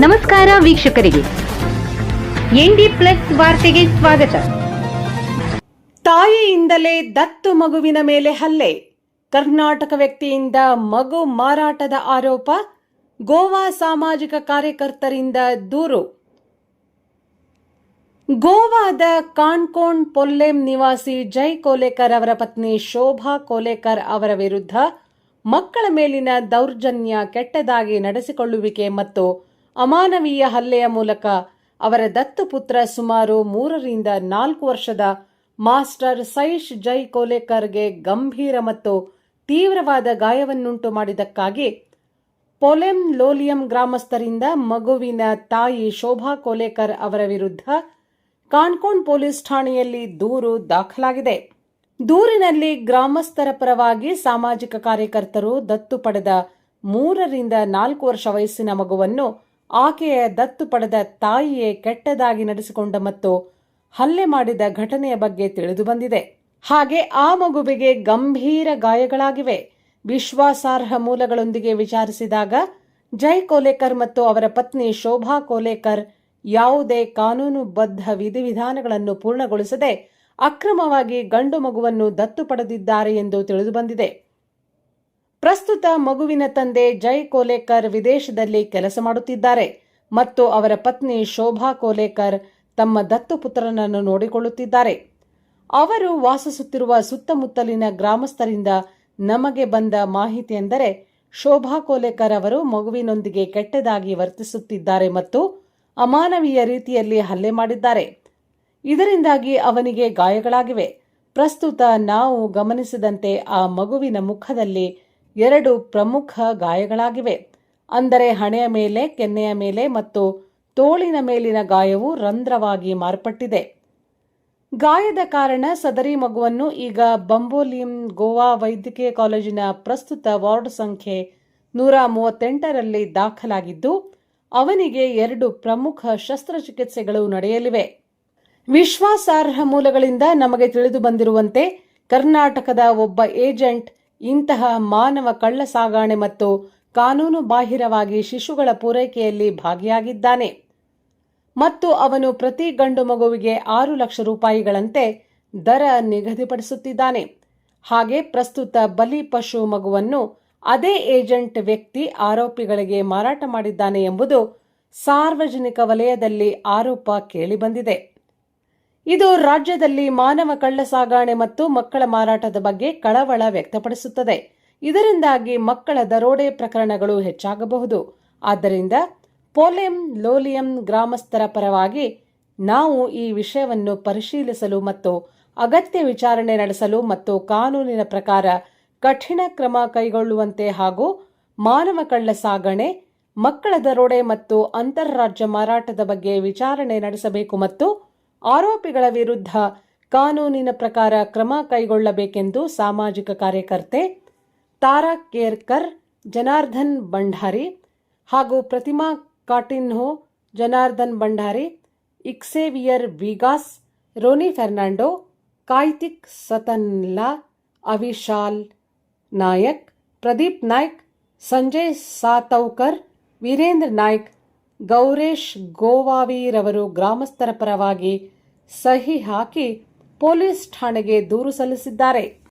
ನಮಸ್ಕಾರ ವೀಕ್ಷಕರಿಗೆ. ND plus ವಾರ್ತೆಗೆ ಸ್ವಾಗತ. ತಾಯಿಯಿಂದಲೇ ದತ್ತು ಮಗುವಿನ ಮೇಲೆ ಹಲ್ಲೆ. ಕರ್ನಾಟಕ ವ್ಯಕ್ತಿಯಿಂದ ಮಗು ಮಾರಾಟದ ಆರೋಪ, ಗೋವಾ ಸಾಮಾಜಿಕ ಕಾರ್ಯಕರ್ತರಿಂದ ದೂರು. ಗೋವಾದ ಕಾಣ್ಕೋಣ್ ಪೊಲ್ಲೆಂ ನಿವಾಸಿ ಜೈ ಕೋಲೇಕರ್ ಅವರ ಪತ್ನಿ ಶೋಭಾ ಕೋಲೇಕರ್ ಅವರ ವಿರುದ್ಧ ಮಕ್ಕಳ ಮೇಲಿನ ದೌರ್ಜನ್ಯ ಕೆಟ್ಟದಾಗಿ ನಡೆಸಿಕೊಳ್ಳುವಿಕೆ ಮತ್ತು ಅಮಾನವೀಯ ಹಲ್ಲೆಯ ಮೂಲಕ ಅವರ ದತ್ತು ಪುತ್ರ ಸುಮಾರು ಮೂರರಿಂದ ನಾಲ್ಕು ವರ್ಷದ ಮಾಸ್ಟರ್ ಸೈಶ್ ಜೈ ಕೋಲೇಕರ್ಗೆ ಗಂಭೀರ ಮತ್ತು ತೀವ್ರವಾದ ಗಾಯವನ್ನುಂಟು ಮಾಡಿದ್ದಕ್ಕಾಗಿ ಪೊಲೆಂ ಲೋಲಿಯಂ ಗ್ರಾಮಸ್ಥರಿಂದ ಮಗುವಿನ ತಾಯಿ ಶೋಭಾ ಕೋಲೇಕರ್ ಅವರ ವಿರುದ್ಧ ಕಾನ್ಕೋನ್ ಪೊಲೀಸ್ ಠಾಣೆಯಲ್ಲಿ ದೂರು ದಾಖಲಾಗಿದೆ. ದೂರಿನಲ್ಲಿ ಗ್ರಾಮಸ್ಥರ ಪರವಾಗಿ ಸಾಮಾಜಿಕ ಕಾರ್ಯಕರ್ತರು ದತ್ತು ಪಡೆದ ಮೂರರಿಂದ ನಾಲ್ಕು ವರ್ಷ ವಯಸ್ಸಿನ ಮಗುವನ್ನು ಆಕೆಯ ದತ್ತು ಪಡೆದ ತಾಯಿಯೇ ಕೆಟ್ಟದಾಗಿ ನಡೆಸಿಕೊಂಡ ಮತ್ತು ಹಲ್ಲೆ ಮಾಡಿದ ಘಟನೆಯ ಬಗ್ಗೆ ತಿಳಿದು ಬಂದಿದೆ. ಹಾಗೆ ಆ ಮಗುವಿಗೆ ಗಂಭೀರ ಗಾಯಗಳಾಗಿವೆ. ವಿಶ್ವಾಸಾರ್ಹ ಮೂಲಗಳೊಂದಿಗೆ ವಿಚಾರಿಸಿದಾಗ ಜೈ ಕೋಲೇಕರ್ ಮತ್ತು ಅವರ ಪತ್ನಿ ಶೋಭಾ ಕೋಲೇಕರ್ ಯಾವುದೇ ಕಾನೂನುಬದ್ಧ ವಿಧಿವಿಧಾನಗಳನ್ನು ಪೂರ್ಣಗೊಳಿಸದೆ ಅಕ್ರಮವಾಗಿ ಗಂಡು ಮಗುವನ್ನು ದತ್ತು ಪಡೆದಿದ್ದಾರೆ ಎಂದು ತಿಳಿದುಬಂದಿದೆ ಪ್ರಸ್ತುತ ಮಗುವಿನ ತಂದೆ ಜೈ ಕೋಲೇಕರ್ ವಿದೇಶದಲ್ಲಿ ಕೆಲಸ ಮಾಡುತ್ತಿದ್ದಾರೆ. ಮತ್ತು ಅವರ ಪತ್ನಿ ಶೋಭಾ ಕೋಲೇಕರ್ ತಮ್ಮ ದತ್ತು ಪುತ್ರನನ್ನು ನೋಡಿಕೊಳ್ಳುತ್ತಿದ್ದಾರೆ. ಅವರು ವಾಸಿಸುತ್ತಿರುವ ಸುತ್ತಮುತ್ತಲಿನ ಗ್ರಾಮಸ್ಥರಿಂದ ನಮಗೆ ಬಂದ ಮಾಹಿತಿ ಎಂದರೆ, ಶೋಭಾ ಕೋಲೇಕರ್ ಅವರು ಮಗುವಿನೊಂದಿಗೆ ಕೆಟ್ಟದಾಗಿ ವರ್ತಿಸುತ್ತಿದ್ದಾರೆ ಮತ್ತು ಅಮಾನವೀಯ ರೀತಿಯಲ್ಲಿ ಹಲ್ಲೆ ಮಾಡಿದ್ದಾರೆ. ಇದರಿಂದಾಗಿ ಅವನಿಗೆ ಗಾಯಗಳಾಗಿವೆ. ಪ್ರಸ್ತುತ ನಾವು ಗಮನಿಸಿದಂತೆ ಆ ಮಗುವಿನ ಮುಖದಲ್ಲಿ ಎರಡು ಪ್ರಮುಖ ಗಾಯಗಳಾಗಿವೆ. ಅಂದರೆ ಹಣೆಯ ಮೇಲೆ, ಕೆನ್ನೆಯ ಮೇಲೆ ಮತ್ತು ತೋಳಿನ ಮೇಲಿನ ಗಾಯವು ರಂಧ್ರವಾಗಿ ಮಾರ್ಪಟ್ಟಿದೆ. ಗಾಯದ ಕಾರಣ ಸದರಿ ಮಗುವನ್ನು ಈಗ ಬಂಬೋಲಿಂ ಗೋವಾ ವೈದ್ಯಕೀಯ ಕಾಲೇಜಿನ ಪ್ರಸ್ತುತ ವಾರ್ಡ್ ಸಂಖ್ಯೆ ನೂರ ಮೂವತ್ತೆಂಟರಲ್ಲಿ ದಾಖಲಾಗಿದ್ದು, ಅವನಿಗೆ ಎರಡು ಪ್ರಮುಖ ಶಸ್ತ್ರಚಿಕಿತ್ಸೆಗಳು ನಡೆಯಲಿವೆ. ವಿಶ್ವಾಸಾರ್ಹ ಮೂಲಗಳಿಂದ ನಮಗೆ ತಿಳಿದು ಬಂದಿರುವಂತೆ, ಕರ್ನಾಟಕದ ಒಬ್ಬ ಏಜೆಂಟ್ ಇಂತಹ ಮಾನವ ಕಳ್ಳ ಸಾಗಾಣೆ ಮತ್ತು ಕಾನೂನು ಬಾಹಿರವಾಗಿ ಶಿಶುಗಳ ಪೂರೈಕೆಯಲ್ಲಿ ಭಾಗಿಯಾಗಿದ್ದಾನೆ. ಮತ್ತು ಅವನು ಪ್ರತಿ ಗಂಡು ಮಗುವಿಗೆ ಆರು ಲಕ್ಷ ರೂಪಾಯಿಗಳಂತೆ ದರ ನಿಗದಿಪಡಿಸುತ್ತಿದ್ದಾನೆ. ಹಾಗೆ ಪ್ರಸ್ತುತ ಬಲಿ ಪಶು ಮಗುವನ್ನು ಅದೇ ಏಜೆಂಟ್ ವ್ಯಕ್ತಿ ಆರೋಪಿಗಳಿಗೆ ಮಾರಾಟ ಮಾಡಿದ್ದಾನೆ ಎಂಬುದು ಸಾರ್ವಜನಿಕ ವಲಯದಲ್ಲಿ ಆರೋಪ ಕೇಳಿಬಂದಿದೆ. ಇದು ರಾಜ್ಯದಲ್ಲಿ ಮಾನವ ಕಳ್ಳ ಸಾಗಾಣೆ ಮತ್ತು ಮಕ್ಕಳ ಮಾರಾಟದ ಬಗ್ಗೆ ಕಳವಳ ವ್ಯಕ್ತಪಡಿಸುತ್ತದೆ. ಇದರಿಂದಾಗಿ ಮಕ್ಕಳ ದರೋಡೆ ಪ್ರಕರಣಗಳು ಹೆಚ್ಚಾಗಬಹುದು. ಆದ್ದರಿಂದ ಪೋಲೆಂ ಲೋಲಿಯಂ ಗ್ರಾಮಸ್ಥರ ಪರವಾಗಿ ನಾವು ಈ ವಿಷಯವನ್ನು ಪರಿಶೀಲಿಸಲು ಮತ್ತು ಅಗತ್ಯ ವಿಚಾರಣೆ ನಡೆಸಲು ಮತ್ತು ಕಾನೂನಿನ ಪ್ರಕಾರ ಕಠಿಣ ಕ್ರಮ ಕೈಗೊಳ್ಳುವಂತೆ ಹಾಗೂ ಮಾನವ ಕಳ್ಳ ಸಾಗಣೆ ಮಕ್ಕಳ ದರೋಡೆ ಮತ್ತು ಅಂತಾರಾಜ್ಯ ಮಾರಾಟದ ಬಗ್ಗೆ ವಿಚಾರಣೆ ನಡೆಸಬೇಕು ಮತ್ತು ಆರೋಪಿಗಳ ವಿರುದ್ಧ ಕಾನೂನಿನ ಪ್ರಕಾರ ಕ್ರಮ ಕೈಗೊಳ್ಳಬೇಕೆಂದು ಸಾಮಾಜಿಕ ಕಾರ್ಯಕರ್ತೆ ತಾರಾ ಕೇರ್ಕರ್, ಜನಾರ್ದನ್ ಭಂಡಾರಿ ಹಾಗೂ ಪ್ರತಿಮಾ ಕಾಟಿನ್ಹೋ, ಜನಾರ್ದನ್ ಭಂಡಾರಿ, ಇಕ್ಸೇವಿಯರ್ ವಿಗಾಸ್, ರೋನಿ ಫೆರ್ನಾಂಡೋ, ಕಾಯ್ತಿಕ್ ಸತನ್ಲಾ, ಅವಿಶಾಲ್ ನಾಯಕ್, ಪ್ರದೀಪ್ ನಾಯ್ಕ್, ಸಂಜಯ್ ಸಾತೌಕರ್, ವೀರೇಂದ್ರ ನಾಯ್ಕ್ ಗೌರೇಶ್ ಗೋವಾವಿರವರು ಗ್ರಾಮಸ್ಥರ ಪರವಾಗಿ ಸಹಿ ಹಾಕಿ ಪೊಲೀಸ್ ಠಾಣೆಗೆ ದೂರು ಸಲ್ಲಿಸಿದ್ದಾರೆ.